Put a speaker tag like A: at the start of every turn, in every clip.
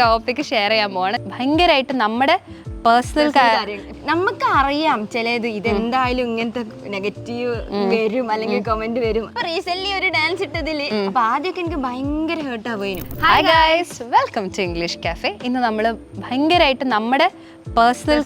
A: Topic share ചെയ്യാൻ പോവാണ്. ഭയങ്കരമായിട്ട് നമ്മുടെ പേഴ്സണൽ
B: നമുക്ക് അറിയാം ചിലത് ഇതെന്തായാലും ഇങ്ങനത്തെ നെഗറ്റീവ് വരും അല്ലെങ്കിൽ കമന്റ് വരും. റീസെന്റ് ഒരു ഡാൻസ് ഇട്ടതിൽ അപ്പൊ ആദ്യമൊക്കെ എനിക്ക് ഭയങ്കര ഹേർട്ടാ പോയിരുന്നു
A: hi guys welcome to English cafe ഇന്ന് നമ്മൾ ഭയങ്കരമായിട്ട് നമ്മുടെ പേഴ്സണൽ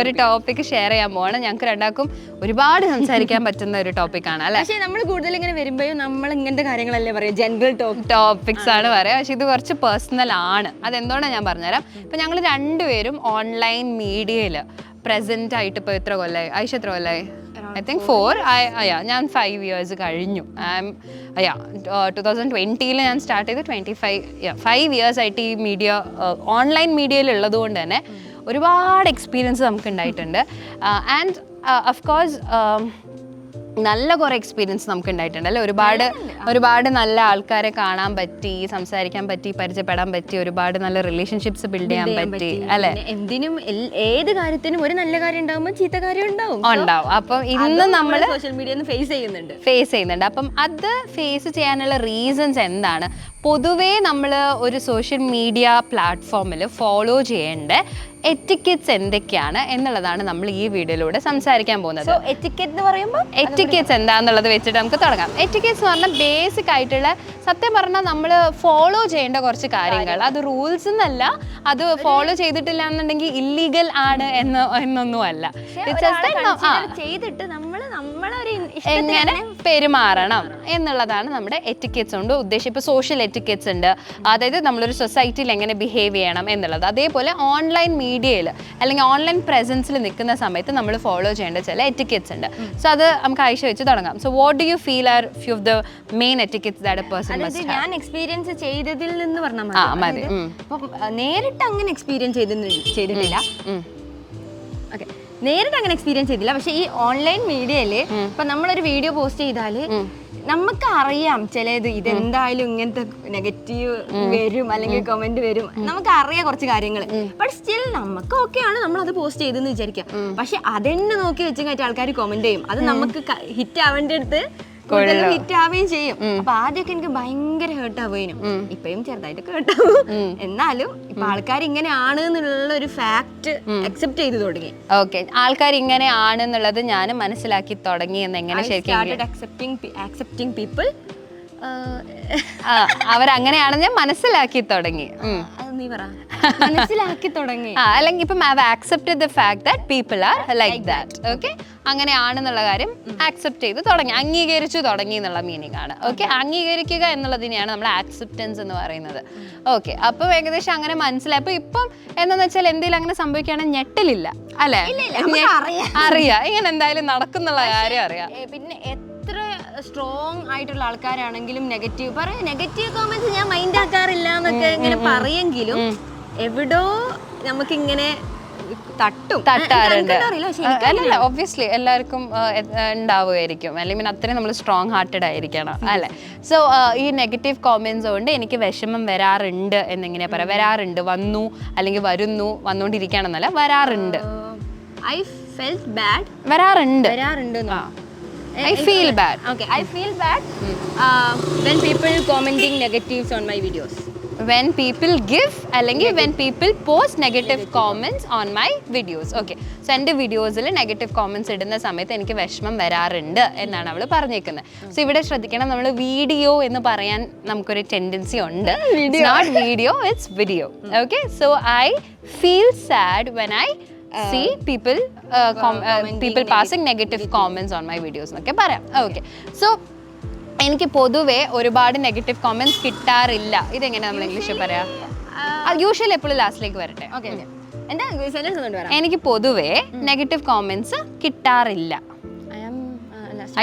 B: ഒരു
A: ടോപ്പിക് ഷെയർ ചെയ്യാൻ പോവാണ്. ഞങ്ങൾക്ക് രണ്ടാക്കും ഒരുപാട് സംസാരിക്കാൻ പറ്റുന്ന ഒരു ടോപ്പിക് ആണ് അല്ലെ?
B: പക്ഷേ നമ്മൾ കൂടുതൽ ഇങ്ങനെ വരുമ്പോഴും നമ്മൾ ഇങ്ങനത്തെ കാര്യങ്ങളല്ലേ പറയാം? ജനറൽ
A: ടോപ്പിക്സ് ആണ് പറയാം. പക്ഷെ ഇത് കുറച്ച് പേഴ്സണൽ ആണ്. അതെന്തുകൊണ്ടാണ് ഞാൻ പറഞ്ഞുതരാം? ഇപ്പൊ ഞങ്ങൾ രണ്ടുപേരും ഓൺലൈൻ മീഡിയയിൽ പ്രസന്റ് ആയിട്ട് ഇപ്പോൾ എത്ര കൊല്ലായി? ആയിഷ എത്ര കൊല്ലായി? ഐ തിങ്ക് ഫോർ അയ്യാ ഞാൻ ഫൈവ് ഇയേഴ്സ് കഴിഞ്ഞു. ഐ അയ്യാ ടു തൗസൻഡ് ട്വന്റിയിൽ ഞാൻ സ്റ്റാർട്ട് ചെയ്ത് ട്വന്റി ഫൈവ് ഫൈവ് ഇയേഴ്സ് ആയിട്ട് ഈ മീഡിയ ഓൺലൈൻ മീഡിയയിൽ ഉള്ളത് കൊണ്ട് തന്നെ ഒരുപാട് എക്സ്പീരിയൻസ് നമുക്ക് ഉണ്ടായിട്ടുണ്ട്. ആൻഡ് അഫ് കോഴ്സ് നല്ല കുറെ എക്സ്പീരിയൻസ് നമുക്ക് ഉണ്ടായിട്ടുണ്ട് അല്ലേ? ഒരുപാട് ഒരുപാട് നല്ല ആൾക്കാരെ കാണാൻ പറ്റി സംസാരിക്കാൻ പറ്റി പരിചയപ്പെടാൻ പറ്റി ഒരുപാട് നല്ല റിലേഷൻഷിപ്സ് ബിൽഡ് ചെയ്യാൻ പറ്റി അല്ലെ?
B: എന്തിനും ഏത് കാര്യത്തിനും ഒരു നല്ല കാര്യം ഉണ്ടാവുമ്പോൾ ചീത്ത കാര്യം ഉണ്ടാവും.
A: ഉണ്ടാവും. അപ്പം ഇന്ന് നമ്മൾ
B: സോഷ്യൽ മീഡിയ ഫേസ് ചെയ്യുന്നുണ്ട്.
A: ഫേസ് ചെയ്യുന്നുണ്ട്. അപ്പം അത് ഫേസ് ചെയ്യാനുള്ള റീസൺസ് എന്താണ്? പൊതുവേ നമ്മൾ ഒരു സോഷ്യൽ മീഡിയ പ്ലാറ്റ്ഫോമിൽ ഫോളോ ചെയ്യേണ്ട എറ്റിക്കറ്റ്സ് എന്തൊക്കെയാണ് എന്നുള്ളതാണ് നമ്മൾ ഈ വീഡിയോയിലൂടെ സംസാരിക്കാൻ പോകുന്നത്.
B: എറ്റിക്കറ്റ് എന്ന് പറയുമ്പോൾ
A: എറ്റിക്കറ്റ്സ് എന്താന്നുള്ളത് വെച്ചിട്ട് നമുക്ക് തുടങ്ങാം. എറ്റിക്കറ്റ്സ് എന്ന് പറഞ്ഞാൽ ബേസിക് ആയിട്ടുള്ള സത്യം പറഞ്ഞാൽ നമ്മൾ ഫോളോ ചെയ്യേണ്ട കുറച്ച് കാര്യങ്ങൾ. അത് റൂൾസ് എന്നല്ല അത് ഫോളോ ചെയ്തിട്ടില്ല എന്നുണ്ടെങ്കിൽ ഇല്ലീഗൽ ആണ് എന്ന് എന്നൊന്നും അല്ല
B: ചെയ്തിട്ട് നമ്മൾ
A: എങ്ങനെ പെരുമാറണം എന്നുള്ളതാണ് നമ്മുടെ എറ്റിക്കറ്റ്സ് കൊണ്ട് ഉദ്ദേശം ഇപ്പോൾ സോഷ്യൽ എറ്റിക്കറ്റ്സ് ഉണ്ട്. അതായത് നമ്മളൊരു സൊസൈറ്റിയിൽ എങ്ങനെ ബിഹേവ് ചെയ്യണം എന്നുള്ളത്. അതേപോലെ ഓൺലൈൻ മീഡിയയിൽ അല്ലെങ്കിൽ ഓൺലൈൻ പ്രസൻസിൽ നിൽക്കുന്ന സമയത്ത് നമ്മൾ ഫോളോ ചെയ്യേണ്ട ചില എറ്റിക്കറ്റ്സ് ഉണ്ട്. സോ അത് നമുക്ക് ആഴ്ച വെച്ച് തുടങ്ങാം. So what do you feel are few of the main etiquettes that a person
B: ഞാൻ എക്സ്പീരിയൻസ് ചെയ്തതിൽ നിന്ന് പറഞ്ഞാൽ
A: ആ
B: മതി. നേരിട്ട് അങ്ങനെ എക്സ്പീരിയൻസ് ചെയ്തിട്ടില്ല. ഓക്കെ നേരിട്ട് അങ്ങനെ എക്സ്പീരിയൻസ് ചെയ്തില്ല. പക്ഷെ ഈ ഓൺലൈൻ മീഡിയയിൽ ഇപ്പൊ നമ്മളൊരു വീഡിയോ പോസ്റ്റ് ചെയ്താൽ നമുക്ക് അറിയാം ചിലത് ഇതെന്തായാലും ഇങ്ങനത്തെ നെഗറ്റീവ് വരും അല്ലെങ്കിൽ കമന്റ് വരും. നമുക്ക് അറിയാം കുറച്ച് കാര്യങ്ങൾ ബട്ട് സ്റ്റിൽ നമുക്ക് ഓക്കെയാണ് നമ്മൾ അത് പോസ്റ്റ് ചെയ്തെന്ന് വിചാരിക്കാം. പക്ഷെ അതെന്നെ നോക്കി വെച്ച് കഴിഞ്ഞാൽ ആൾക്കാർ കമന്റ് ചെയ്യും. അത് നമുക്ക് ഹിറ്റ് ആവേണ്ട അടുത്ത് കൂടുതൽ ഹിറ്റ് ആവുകയും ചെയ്യും. അപ്പൊ ആദ്യമൊക്കെ എനിക്ക് ഭയങ്കര ഹേർട്ട് ആവുകയും ഇപ്പഴും ചെറുതായിട്ടൊക്കെ ഹേർട്ട് ആവും. എന്നാലും ഇപ്പൊ ആൾക്കാർ ഇങ്ങനെയാണ് എന്നുള്ള ഒരു ഫാക്ട് അക്സെപ്റ്റ് ചെയ്ത് തുടങ്ങി.
A: ഓക്കെ ആൾക്കാർ ഇങ്ങനെ ആണ് എന്നുള്ളത് ഞാൻ മനസ്സിലാക്കി തുടങ്ങി എന്ന് എങ്ങനെ ശരിക്കും
B: അക്സെപ്റ്റിംഗ് പീപ്പിൾ
A: അവരങ്ങനെയാണെന്ന് ഞാൻ മനസ്സിലാക്കി തുടങ്ങി.
B: നീ പറ. മനസ്സിലാക്കി തുടങ്ങി.
A: അല്ലെങ്കിൽ ഇപ്പം have accepted the fact that people are like that okay അങ്ങനെയാണെന്നുള്ള കാര്യം ആക്സെപ്റ്റ് ചെയ്ത് തുടങ്ങി. അംഗീകരിച്ചു തുടങ്ങി എന്നുള്ള മീനിങ് ആണ്. ഓക്കെ അംഗീകരിക്കുക എന്നുള്ളതിനെയാണ് നമ്മൾ ആക്സെപ്റ്റൻസ് എന്ന് പറയുന്നത്. ഓക്കെ അപ്പം ഏകദേശം അങ്ങനെ മനസ്സിലായി. അപ്പൊ ഇപ്പം എന്താണെന്ന് വെച്ചാൽ എന്തെങ്കിലും അങ്ങനെ സംഭവിക്കുകയാണെങ്കിൽ ഞെട്ടലില്ല. അല്ലേ?
B: അറിയാം.
A: ഇങ്ങനെ എന്തായാലും നടക്കുന്നുള്ള കാര്യം അറിയാം.
B: പിന്നെ സ്ട്രോങ് ആയിട്ടുള്ള ആൾക്കാരാണെങ്കിലും നെഗറ്റീവ് പറയാം നെഗറ്റീവ് കോമെന്റ്സ് ഞാൻ മൈൻഡ് ആക്കാറില്ല എന്നൊക്കെ ഇങ്ങനെ പറയെങ്കിലും എവിടോ നമുക്ക് ഇങ്ങനെ തട്ടും
A: ഒബ്വിയസ്ലി എല്ലാവർക്കും ഉണ്ടാവുമായിരിക്കും. അല്ലെങ്കിൽ അത്രയും നമ്മൾ സ്ട്രോങ് ഹാർട്ടഡ് ആയിരിക്കണം അല്ലെ? സോ ഈ നെഗറ്റീവ് കോമെന്റ്സ് കൊണ്ട് എനിക്ക് വിഷമം വരാറുണ്ട് എന്നിങ്ങനെ പറയാം. വരാറുണ്ട് വന്നു അല്ലെങ്കിൽ വരുന്നു വന്നുകൊണ്ടിരിക്കുകയാണെന്നല്ല വരാറുണ്ട്.
B: ഐ ഫെൽറ്റ് ബാഡ്
A: വരാറുണ്ട്.
B: വരാറുണ്ട്
A: I bad. Okay,
B: I feel bad uh, when people commenting negatives on my videos.
A: When people give അല്ലെങ്കിൽ when people post negative comments on my videos okay so എന്റെ വീഡിയോസിൽ നെഗറ്റീവ് കോമെന്റ്സ് ഇടുന്ന സമയത്ത് എനിക്ക് വിഷമം വരാറുണ്ട് എന്നാണ് അവൾ പറഞ്ഞേക്കുന്നത്. സോ ഇവിടെ ശ്രദ്ധിക്കണം നമ്മൾ വീഡിയോ എന്ന് പറയാൻ നമുക്കൊരു ടെൻഡൻസി ഉണ്ട്. Not video it's video okay so I feel sad when I see people people passing negative comments on my videos എന്നൊക്കെ പറയാം. ഓക്കെ സോ എനിക്ക് പൊതുവെ ഒരുപാട് നെഗറ്റീവ് കോമെന്റ്സ് കിട്ടാറില്ല. ഇതെങ്ങനെ നമ്മൾ ഇംഗ്ലീഷിൽ പറയാം? യൂഷ്വലി എപ്പോഴും ലാസ്റ്റിലേക്ക് വരട്ടെ. എനിക്ക് പൊതുവെ നെഗറ്റീവ് കോമെന്റ്സ് കിട്ടാറില്ല.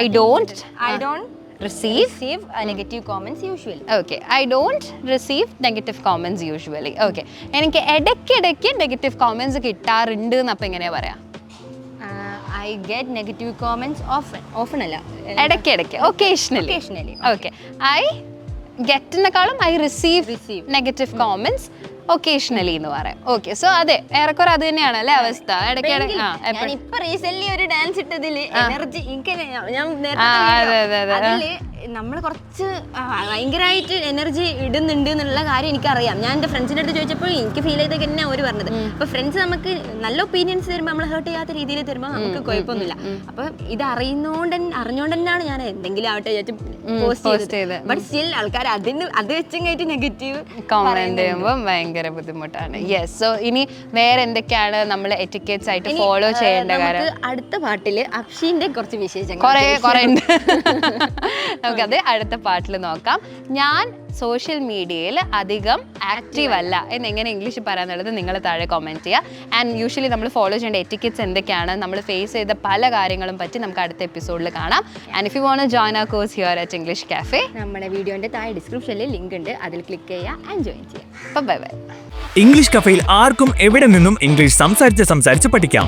B: I
A: don't
B: I don't
A: receive
B: receive uh, negative comments usually.
A: Okay I don't receive negative comments usually okay എനിക്ക് ഇടയ്ക്കിടയ്ക്ക് നെഗറ്റീവ് കോമൻസ് കിട്ടാറുണ്ട് എന്നപ്പം എങ്ങനെയാ പറയാ?
B: I get negative Commons comments often Often അല്ല.
A: ഇടയ്ക്കിടയ്ക്ക് ഒക്കേഷണലി
B: occasionally.
A: ഓക്കെ ഐ ഗെറ്റിനെക്കാളും I receive
B: receive
A: negative comments occasionally എന്ന് പറയാം. ഓക്കെ സോ അതെ ഏറെക്കുറെ അത് തന്നെയാണ് അല്ലെ അവസ്ഥ? ഇടയ്ക്കിടയ്ക്ക് ആ എപ്പഴും
B: ഇപ്പൊ റീസെന്റ് ഒരു ഡാൻസ് ഇട്ടതിൽ എനർജി ഞാൻ
A: നേരത്തെ അതെ, അതെ, അതെ.
B: അതിൽ നമ്മൾ കുറച്ച് ഭയങ്കരമായിട്ട് എനർജി ഇടുന്നുണ്ട് എന്നുള്ള കാര്യം എനിക്കറിയാം. ഞാൻ എന്റെ ഫ്രണ്ട്സിന്റെ അടുത്ത് ചോദിച്ചപ്പോൾ എനിക്ക് ഫീൽ ചെയ്തൊക്കെ തന്നെ അവർ പറഞ്ഞത്. അപ്പോൾ ഫ്രണ്ട്സ് നമുക്ക് നല്ല ഒപ്പീനിയൻസ് തരുമ്പോൾ നമ്മൾ ഹേർട്ട് ചെയ്യാത്ത രീതിയിൽ തരുമ്പോൾ നമുക്ക് കുഴപ്പമൊന്നുമില്ല. അപ്പോൾ ഇത് അറിയുന്നോണ്ട് അറിഞ്ഞോണ്ട് തന്നെയാണ് ഞാൻ എന്തെങ്കിലും ആവട്ടെ പോസ്റ്റ്
A: ചെയ്തത്.
B: ബട്ട് സ്റ്റിൽ ആൾക്കാർ അതിന് അത് വെച്ചങ്ങായിട്ട് നെഗറ്റീവ്
A: കമന്റ് ചെയ്യുമ്പോൾ ഭയങ്കര ബുദ്ധിമുട്ടാണ്. യെസ് സോ ഇനി വേറെ എന്തൊക്കെയാണ് നമ്മൾ എറ്റിക്കേറ്റ്സ് ആയിട്ട് ഫോളോ ചെയ്യേണ്ട കാര്യം?
B: അടുത്ത പാട്ടിൽ അക്ഷീന്റെ കുറച്ച് വിശേഷം
A: കുറെ കുറെ ഉണ്ട്. നമുക്കത് അടുത്ത പാട്ടിൽ നോക്കാം. ഞാൻ സോഷ്യൽ മീഡിയയിൽ അധികം ആക്റ്റീവ് അല്ല. എന്നെങ്ങനെ ഇംഗ്ലീഷ് പറയാന്നുള്ളത് നിങ്ങൾ താഴെ കമന്റ് ചെയ്യുക ആൻഡ് യൂഷ്വലി നമ്മൾ ഫോളോ ചെയ്യേണ്ട എറ്റിക്കറ്റ്സ് എന്തൊക്കെയാണ്? നമ്മൾ ഫേസ് ചെയ്ത പല കാര്യങ്ങളും പറ്റി നമുക്ക് അടുത്ത എപ്പിസോഡിൽ കാണാം. And if you want join a course here at English cafe
B: നമ്മുടെ വീഡിയോന്റെ താഴെ ഡിസ്ക്രിപ്ഷനിൽ ലിങ്ക് ഉണ്ട്. അതിൽ ക്ലിക്ക് ചെയ്യുക ആൻഡ് ജോയിൻ ചെയ്യുക
A: അപ്പം ബൈ ബൈ
C: ഇംഗ്ലീഷ് കഫയിൽ ആർക്കും എവിടെ നിന്നും ഇംഗ്ലീഷ് സംസാരിച്ച് സംസാരിച്ച് പഠിക്കാം.